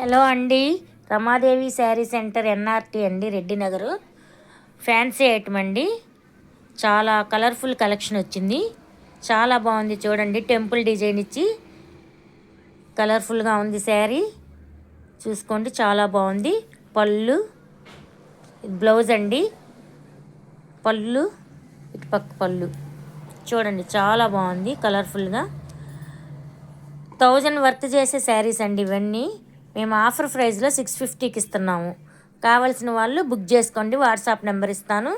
Hello అండి. Ramadevi sari centre NRT అండి Reddy Nagar. Fancy item అండి. చాలా కలర్ఫుల్ కలెక్షన్ వచ్చింది. చాలా బాగుంది చూడండి. టెంపుల్ డిజైన్ ఇచ్చి కలర్ఫుల్గా ఉంది శారీ. చూసుకోండి చాలా బాగుంది. పళ్ళు బ్లౌజ్ అండి. పళ్ళు ఇటు పక్క పళ్ళు. చూడండి చాలా బాగుంది కలర్ఫుల్గా. థౌజండ్ వర్త్ చేసే శారీస్ అండి ఇవన్నీ. మేము ఆఫర్ ప్రైస్లో సిక్స్ ఫిఫ్టీకి ఇస్తున్నాము. కావాల్సిన వాళ్ళు బుక్ చేసుకోండి వాట్సాప్ నెంబర్ ఇస్తాను.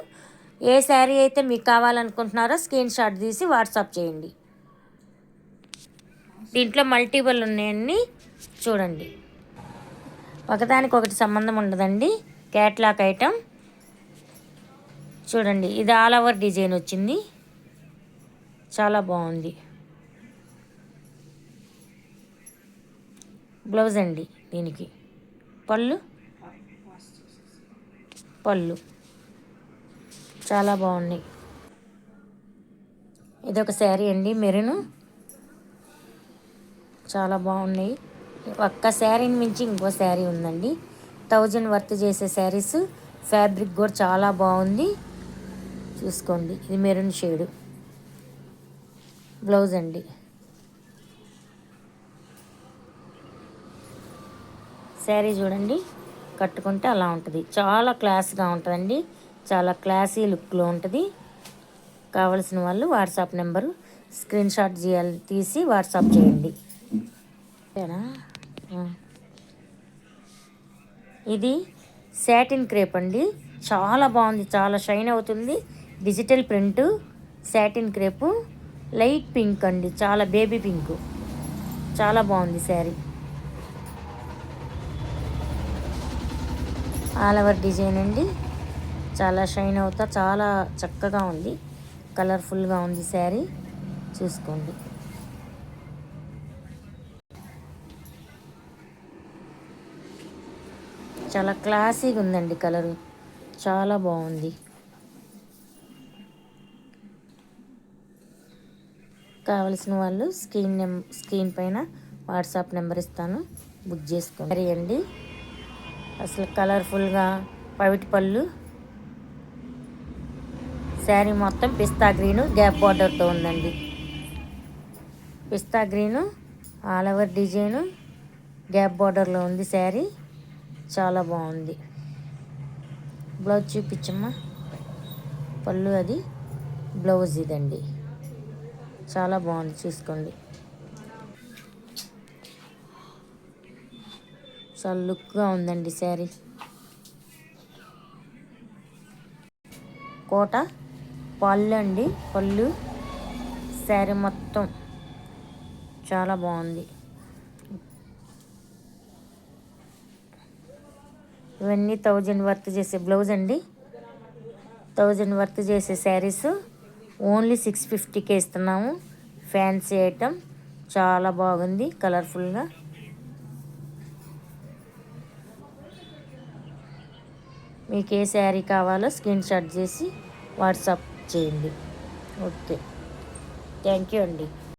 ఏ శారీ అయితే మీకు కావాలనుకుంటున్నారో స్క్రీన్ షాట్ తీసి వాట్సాప్ చేయండి. దీంట్లో మల్టిపుల్ ఉన్నాయండి చూడండి. ఒకదానికి ఒకటి సంబంధం ఉండదండి. Catalogue item. చూడండి ఇది ఆల్ ఓవర్ డిజైన్ వచ్చింది. చాలా బాగుంది. బ్లౌజ్ అండి. దీనికి. పళ్ళు? పళ్ళు. చాలా బాగున్నాయి. ఇది ఒక శారీ అండి మెరును. చాలా బాగున్నాయి. ఒక్క శారీని మించి ఇంకో శారీ ఉందండి. థౌజండ్ వర్త్ చేసే శారీస్. ఫ్యాబ్రిక్ కూడా చాలా బాగుంది. చూసుకోండి ఇది మెరూన్ షేడు. బ్లౌజ్ అండి. శారీ చూడండి. కట్టుకుంటే అలా ఉంటుంది. చాలా క్లాస్గా ఉంటుందండి. చాలా క్లాసీ లుక్లో ఉంటుంది. కావలసిన వాళ్ళు వాట్సాప్ నెంబరు స్క్రీన్ షాట్ చేయాలి తీసి వాట్సాప్ చేయండి. ఇది శాటిన్ క్రేప్ అండి. చాలా బాగుంది. చాలా షైన్ అవుతుంది. Digital print satin crepe light pink అండి. చాలా బేబీ పింక్. చాలా బాగుంది శారీ. ఆల్ ఓవర్ డిజైన్ అండి. చాలా షైన్ అవుతా చాలా చక్కగా ఉంది. కలర్ఫుల్గా ఉంది శారీ. చూసుకోండి. చాలా క్లాసీగా ఉందండి కలరు. చాలా బాగుంది. కావలసిన వాళ్ళు స్క్రీన్ నెం స్క్రీన్ పైన వాట్సాప్ నెంబర్ ఇస్తాను. బుక్ చేసుకోండి. అండి అసలు కలర్ఫుల్గా పవిటి పళ్ళు. శారీ మొత్తం పిస్తా గ్రీను గ్యాప్ బార్డర్తో ఉందండి. పిస్తా green all over design gap బార్డర్లో ఉంది శారీ. చాలా బాగుంది. బ్లౌజ్ చూపించమ్మా. పళ్ళు అది బ్లౌజ్ ఇదండి. చాలా బాగుంది చూసుకోండి. చాలా లుక్గా ఉందండి శారీ. కోట పళ్ళు అండి. పళ్ళు శారీ మొత్తం. చాలా బాగుంది. ఇవన్నీ థౌజండ్ వర్త్ చేసే బ్లౌజ్ అండి. థౌజండ్ వర్త్ చేసే శారీస్. ఓన్లీ సిక్స్ ఫిఫ్టీకే ఇస్తున్నాము. Fancy item. చాలా బాగుంది. కలర్ఫుల్గా. మీకు ఏ శారీ కావాలో స్క్రీన్ షాట్ చేసి వాట్సాప్ చేయండి. ఓకే. థ్యాంక్ యూ అండి.